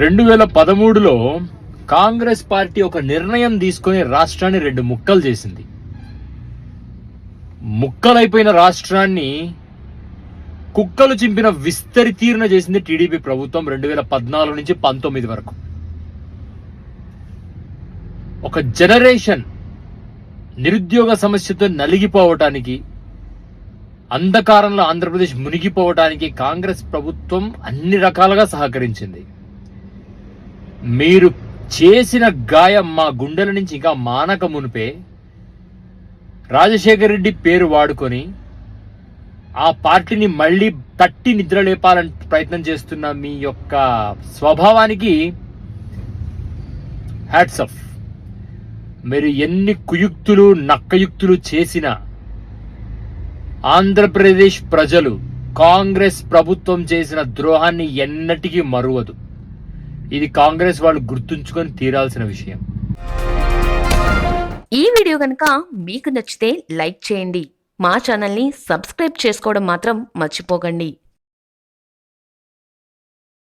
రెండు వేల పదమూడులో కాంగ్రెస్ పార్టీ ఒక నిర్ణయం తీసుకొని రాష్ట్రాన్ని రెండు ముక్కలు చేసింది. ముక్కలైపోయిన రాష్ట్రాన్ని కుక్కలు చింపిన విస్తరితీర్ణ చేసింది టీడీపీ ప్రభుత్వం రెండు వేల పద్నాలుగు నుంచి పంతొమ్మిది వరకు. ఒక జనరేషన్ నిరుద్యోగ సమస్యతో నలిగిపోవటానికి అంధకారంలో ఆంధ్రప్రదేశ్ మునిగిపోవటానికి కాంగ్రెస్ ప్రభుత్వం అన్ని రకాలుగా సహకరించింది. మీరు చేసిన గాయం మా గుండెల నుంచి ఇంకా మానక మునిపే. రాజశేఖర రెడ్డి పేరు వాడుకొని ఆ పార్టీని మళ్ళీ తట్టి నిద్ర లేపాలని ప్రయత్నం చేస్తున్న మీ యొక్క స్వభావానికి హ్యాట్స్ ఆఫ్ మీరు ఎన్ని కుయుక్తులు నక్కయుక్తులు చేసినా ఆంధ్రప్రదేశ్ ప్రజలు కాంగ్రెస్ ప్రభుత్వం చేసిన ద్రోహాన్ని ఎన్నటికీ మరువదు. ఇది కాంగ్రెస్ వాళ్ళు గుర్తుంచుకొని తీరాల్సిన విషయం. ఈ వీడియో కనుక మీకు నచ్చితే లైక్ చేయండి. మా ఛానల్ని సబ్స్క్రైబ్ చేసుకోవడం మాత్రం మర్చిపోకండి.